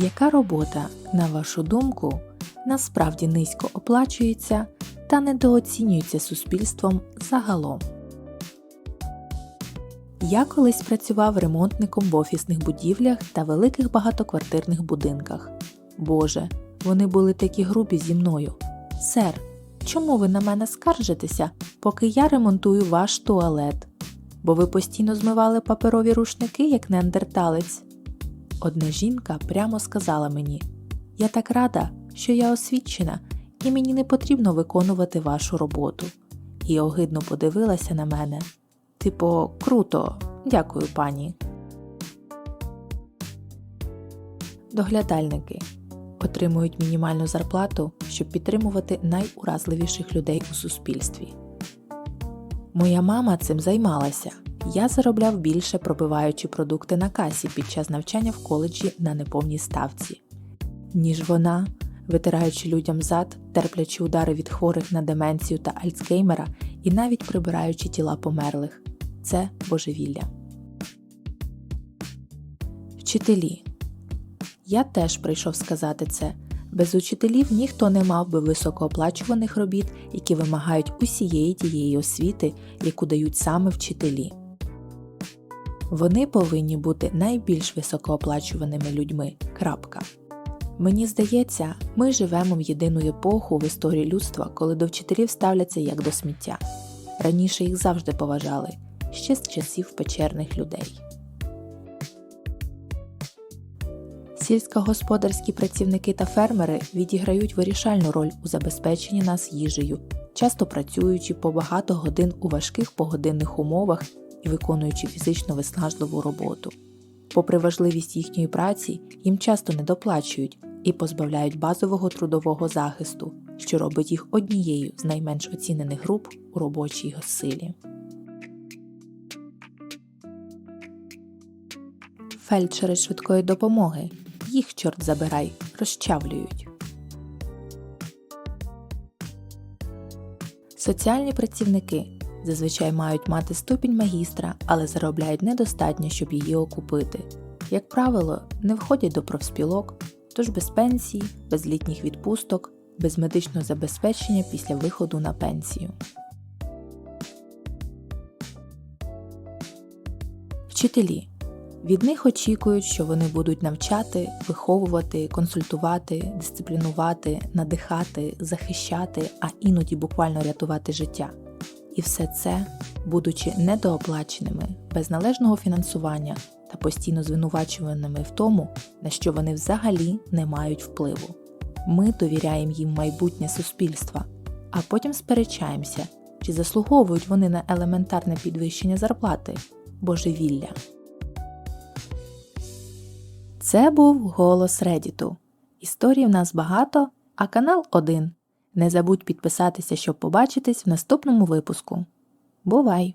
Яка робота, на вашу думку, насправді низько оплачується та недооцінюється суспільством загалом? Я колись працював ремонтником в офісних будівлях та великих багатоквартирних будинках. Боже, вони були такі грубі зі мною. Сер, чому ви на мене скаржитеся, поки я ремонтую ваш туалет? Бо ви постійно змивали паперові рушники, як неандерталець. Одна жінка прямо сказала мені: Я так рада, що я освічена, і мені не потрібно виконувати вашу роботу. І огидно подивилася на мене. Типу, круто, дякую, пані. Доглядальники отримують мінімальну зарплату, щоб підтримувати найуразливіших людей у суспільстві. Моя мама цим займалася. Я заробляв більше, пробиваючи продукти на касі під час навчання в коледжі на неповній ставці, ніж вона, витираючи людям зад, терплячи удари від хворих на деменцію та Альцгеймера і навіть прибираючи тіла померлих. Це божевілля. Вчителі. Я теж прийшов сказати це. Без учителів ніхто не мав би високооплачуваних робіт, які вимагають усієї тієї освіти, яку дають саме вчителі. Вони повинні бути найбільш високооплачуваними людьми. Крапка. Мені здається, ми живемо в єдину епоху в історії людства, коли до вчителів ставляться як до сміття. Раніше їх завжди поважали, ще з часів печерних людей. Сільськогосподарські працівники та фермери відіграють вирішальну роль у забезпеченні нас їжею, часто працюючи по багато годин у важких погодинних умовах і виконуючи фізично виснажливу роботу. Попри важливість їхньої праці, їм часто недоплачують і позбавляють базового трудового захисту, що робить їх однією з найменш оцінених груп у робочій силі. Фельдшери швидкої допомоги. Їх чорт забирай, розчавлюють. Соціальні працівники зазвичай мають мати ступінь магістра, але заробляють недостатньо, щоб її окупити. Як правило, не входять до профспілок, тож без пенсії, без літніх відпусток, без медичного забезпечення після виходу на пенсію. Вчителі від них очікують, що вони будуть навчати, виховувати, консультувати, дисциплінувати, надихати, захищати, а іноді буквально рятувати життя. І все це, будучи недооплаченими, без належного фінансування та постійно звинувачуваними в тому, на що вони взагалі не мають впливу. Ми довіряємо їм майбутнє суспільства, а потім сперечаємося, чи заслуговують вони на елементарне підвищення зарплати, божевілля. Це був голос Редіту. Історій в нас багато, а канал один. Не забудь підписатися, щоб побачитись в наступному випуску. Бувай!